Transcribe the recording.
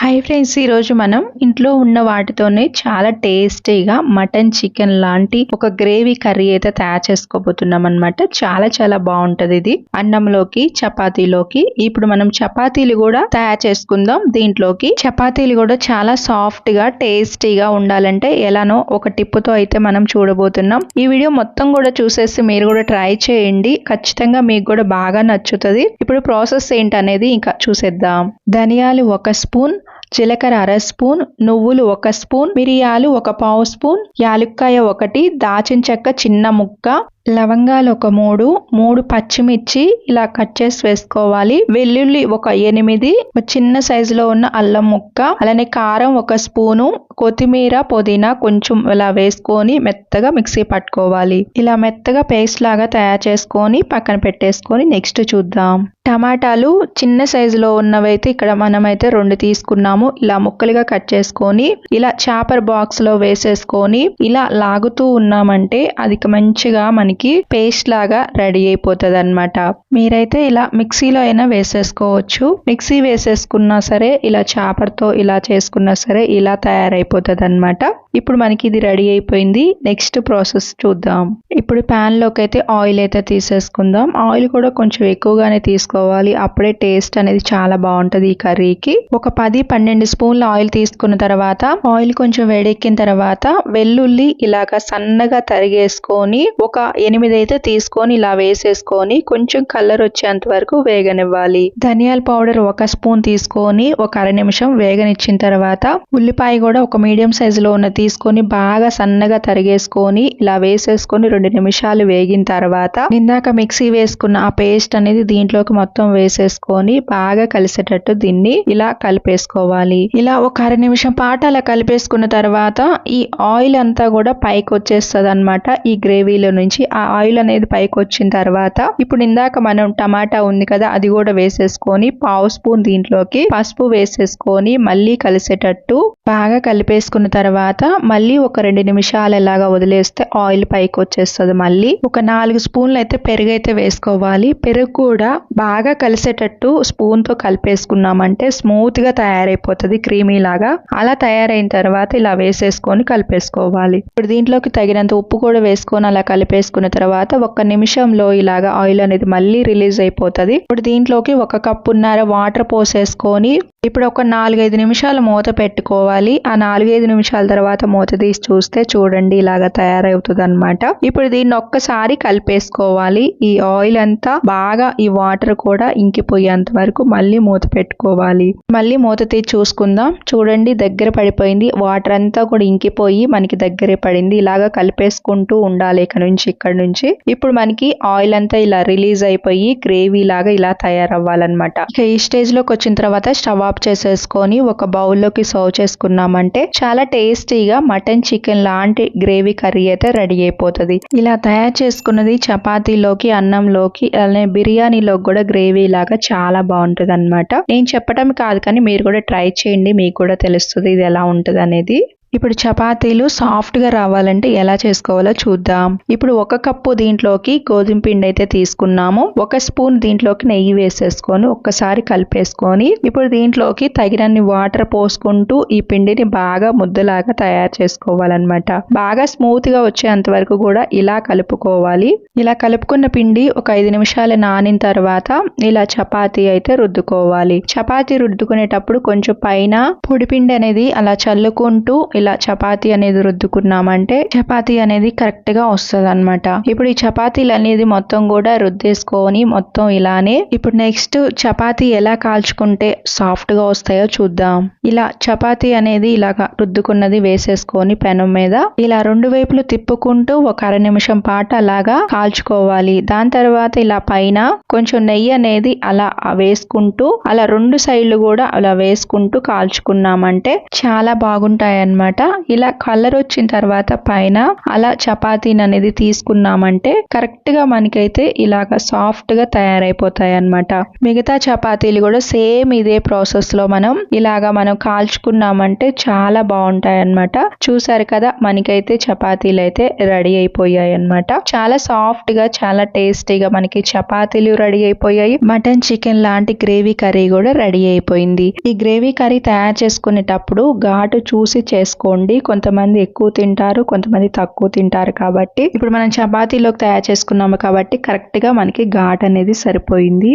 Hi friends ఈరోజు మనం ఇంట్లో ఉన్న వాటితోనే చాలా టేస్టీగా మటన్ చికెన్ లాంటి ఒక గ్రేవీ కర్రీ అయితే తయారు చేసుకోబోతున్నాం అనమాట చాలా చాలా బాగుంటది ఇది. అన్నంలోకి చపాతీలోకి ఇప్పుడు మనం చపాతీలు కూడా తయారు చేసుకుందాం. దీంట్లోకి చపాతీలు కూడా చాలా సాఫ్ట్గా టేస్టీగా ఉండాలంటే ఎలానో ఒక టిప్పుతో అయితే మనం చూడబోతున్నాం. ఈ వీడియో మొత్తం కూడా చూసేసి మీరు కూడా ట్రై చేయండి. ఖచ్చితంగా మీకు కూడా బాగా నచ్చుతుంది. ఇప్పుడు ప్రాసెస్ ఏంటనేది ఇంకా చూసేద్దాం. ధనియాలు ఒక స్పూన్ జీలకర్ర అర స్పూన్ నువ్వులు ఒక స్పూన్ మిరియాలు ఒక పావు స్పూన్ యాలుక్కాయ ఒకటి దాచిన చెక్క చిన్న ముక్క లవంగాలు ఒక మూడు మూడు పచ్చిమిర్చి ఇలా కట్ చేసి వేసుకోవాలి. వెల్లుల్లి ఒక ఎనిమిది చిన్న సైజులో ఉన్న అల్లం ముక్క అలానే కారం ఒక స్పూను కొత్తిమీర పుదీనా కొంచెం ఇలా వేసుకొని మెత్తగా మిక్సీ పట్టుకోవాలి. ఇలా మెత్తగా పేస్ట్ లాగా తయారు చేసుకొని పక్కన పెట్టేసుకొని నెక్స్ట్ చూద్దాం. టమాటాలు చిన్న సైజులో ఉన్నవైతే ఇక్కడ మనమైతే రెండు తీసుకున్నాము. ఇలా ముక్కలుగా కట్ చేసుకొని ఇలా చాపర్ బాక్స్లో వేసేసుకొని ఇలా లాగుతూ ఉన్నామంటే అది మంచిగా మనకి పేస్ట్ లాగా రెడీ అయిపోతుంది అనమాట మీరైతే ఇలా మిక్సీలో అయినా వేసేసుకోవచ్చు. మిక్సీ వేసేసుకున్నా సరే ఇలా చేపర్తో ఇలా చేసుకున్నా సరే ఇలా తయారైపోతుంది అనమాట ఇప్పుడు మనకి ఇది రెడీ అయిపోయింది. నెక్స్ట్ ప్రాసెస్ చూద్దాం. ఇప్పుడు ప్యాన్లోకి అయితే ఆయిల్ అయితే తీసేసుకుందాం. ఆయిల్ కూడా కొంచెం ఎక్కువగానే వేసుకోవాలి. అప్పుడే టేస్ట్ అనేది చాలా బాగుంటది ఈ కర్రీకి. ఒక పది పన్నెండు స్పూన్ల ఆయిల్ తీసుకున్న తర్వాత ఆయిల్ కొంచెం వేడెక్కిన తర్వాత వెల్లుల్లి ఇలాగా సన్నగా తరిగేసుకొని ఒక ఎనిమిది అయితే తీసుకొని ఇలా వేసేసుకొని కొంచెం కలర్ వచ్చేంత వరకు వేగనివ్వాలి. ధనియాల పౌడర్ ఒక స్పూన్ తీసుకొని ఒక అర నిమిషం వేగనిచ్చిన తర్వాత ఉల్లిపాయ కూడా ఒక మీడియం సైజులో ఉన్న తీసుకొని బాగా సన్నగా తరిగేసుకొని ఇలా వేసేసుకొని రెండు నిమిషాలు వేగిన తర్వాత ఇందాక మిక్సీ వేసుకున్న ఆ పేస్ట్ అనేది దీంట్లోకి మొత్తం వేసేసుకొని బాగా కలిసేటట్టు దీన్ని ఇలా కలిపేసుకోవాలి. ఇలా ఒక అర నిమిషం పాటు అలా కలిపేసుకున్న తర్వాత ఈ ఆయిల్ అంతా కూడా పైకి వచ్చేస్తుంది అనమాట ఈ గ్రేవీలో నుంచి ఆ ఆయిల్ అనేది పైకి వచ్చిన తర్వాత ఇప్పుడు ఇందాక మనం టమాటా ఉంది కదా అది కూడా వేసేసుకొని పావు స్పూన్ దీంట్లోకి పసుపు వేసేసుకొని మళ్ళీ కలిసేటట్టు బాగా కలిపేసుకున్న తర్వాత మళ్ళీ ఒక రెండు నిమిషాలు ఎలాగా వదిలేస్తే ఆయిల్ పైకి వచ్చేస్తుంది మళ్ళీ. ఒక నాలుగు స్పూన్లు అయితే పెరుగు అయితే వేసుకోవాలి. పెరుగు కూడా బాగా కలిసేటట్టు స్పూన్తో కలిపేసుకున్నామంటే స్మూత్గా తయారైపోతుంది క్రీమీ లాగా అలా తయారైన తర్వాత ఇలా వేసేసుకొని కలిపేసుకోవాలి. ఇప్పుడు దీంట్లోకి తగినంత ఉప్పు కూడా వేసుకొని అలా కలిపేసుకున్న తర్వాత ఒక్క నిమిషంలో ఇలాగా ఆయిల్ అనేది మళ్ళీ రిలీజ్ అయిపోతుంది. ఇప్పుడు దీంట్లోకి ఒక కప్పున్నర వాటర్ పోసేసుకొని ఇప్పుడు ఒక నాలుగైదు నిమిషాలు మూత పెట్టుకోవాలి. ఆ నాలుగైదు నిమిషాల తర్వాత మూత తీసి చూస్తే చూడండి ఇలాగా తయారవుతుంది అనమాట ఇప్పుడు దీన్ని ఒక్కసారి కలిపేసుకోవాలి. ఈ ఆయిల్ అంతా బాగా ఈ వాటర్ కూడా ఇంకిపోయేంత వరకు మళ్ళీ మూత పెట్టుకోవాలి. మళ్ళీ మూత తీసి చూసుకుందాం. చూడండి దగ్గర పడిపోయింది. వాటర్ అంతా కూడా ఇంకిపోయి మనకి దగ్గరే పడింది. ఇలాగా కలిపేసుకుంటూ ఉండాలి ఇక్కడ నుంచి ఇక్కడ నుంచి. ఇప్పుడు మనకి ఆయిల్ అంతా ఇలా రిలీజ్ అయిపోయి గ్రేవీ లాగా ఇలా తయారవ్వాలన్నమాట. ఇక ఈ స్టేజ్లోకి వచ్చిన తర్వాత స్టవ్ ఆఫ్ చేసేసుకొని ఒక బౌల్లోకి సర్వ్ చేసుకున్నామంటే చాలా టేస్టీగా మటన్ చికెన్ లాంటి గ్రేవీ కర్రీ అయితే రెడీ అయిపోతుంది. ఇలా తయారు చేసుకున్నది చపాతీలోకి అన్నంలోకి అలానే బిర్యానీలోకి కూడా గ్రేవీ లాగా చాలా బాగుంటుంది అనమాట నేను చెప్పడం కాదు కానీ మీరు కూడా ట్రై చేయండి మీకు కూడా తెలుస్తుంది ఇది ఎలా ఉంటుంది అనేది ఇప్పుడు చపాతీలు సాఫ్ట్గా రావాలంటే ఎలా చేసుకోవాలో చూద్దాం. ఇప్పుడు ఒక కప్పు దీంట్లోకి గోధుమ పిండి అయితే తీసుకున్నాము. ఒక స్పూన్ దీంట్లోకి నెయ్యి వేసేసుకొని ఒక్కసారి కలిపేసుకొని ఇప్పుడు దీంట్లోకి తగినన్ని వాటర్ పోసుకుంటూ ఈ పిండిని బాగా ముద్దలాగా తయారు చేసుకోవాలన్నమాట. బాగా స్మూత్గా వచ్చేంత వరకు కూడా ఇలా కలుపుకోవాలి. ఇలా కలుపుకున్న పిండి ఒక ఐదు నిమిషాలు నానిన తర్వాత ఇలా చపాతీ అయితే రుద్దుకోవాలి. చపాతీ రుద్దుకునేటప్పుడు కొంచెం పైన పొడిపిండి అనేది అలా చల్లుకుంటూ ఇలా చపాతీ అనేది రుద్దుకున్నామంటే చపాతీ అనేది కరెక్ట్గా వస్తుంది అనమాట ఇప్పుడు ఈ చపాతీలు అనేది మొత్తం కూడా రుద్దేసుకొని మొత్తం ఇలానే ఇప్పుడు నెక్స్ట్ చపాతీ ఎలా కాల్చుకుంటే సాఫ్ట్గా వస్తాయో చూద్దాం. ఇలా చపాతీ అనేది ఇలాగా రుద్దుకున్నది వేసేసుకొని పెనం మీద ఇలా రెండు వైపులు తిప్పుకుంటూ ఒక అర నిమిషం పాటు అలాగా కాల్చుకోవాలి. దాని తర్వాత ఇలా పైన కొంచెం నెయ్యి అనేది అలా వేసుకుంటూ అలా రెండు సైడ్లు కూడా అలా వేసుకుంటూ కాల్చుకున్నామంటే చాలా బాగుంటాయి అన్నమాట అనమాట ఇలా కలర్ వచ్చిన తర్వాత పైన అలా చపాతీని అనేది తీసుకున్నామంటే కరెక్ట్గా మనకైతే ఇలాగ సాఫ్ట్గా తయారైపోతాయి అనమాట మిగతా చపాతీలు కూడా సేమ్ ఇదే ప్రాసెస్లో మనం ఇలాగా మనం కాల్చుకున్నామంటే చాలా బాగుంటాయి అన్నమాట. చూసారు కదా మనకైతే చపాతీలు అయితే రెడీ అయిపోయాయి అన్నమాట. చాలా సాఫ్ట్గా చాలా టేస్టీగా మనకి చపాతీలు రెడీ అయిపోయాయి. మటన్ చికెన్ లాంటి గ్రేవీ కర్రీ కూడా రెడీ అయిపోయింది. ఈ గ్రేవీ కర్రీ తయారు చేసుకునేటప్పుడు ఘాటు చూసి చేసుకోండి. కొంతమంది ఎక్కువ తింటారు కొంతమంది తక్కువ తింటారు కాబట్టి. ఇప్పుడు మనం చపాతీలోకి తయారు చేసుకున్నాము కాబట్టి కరెక్ట్గా మనకి ఘాట్ అనేది సరిపోయింది.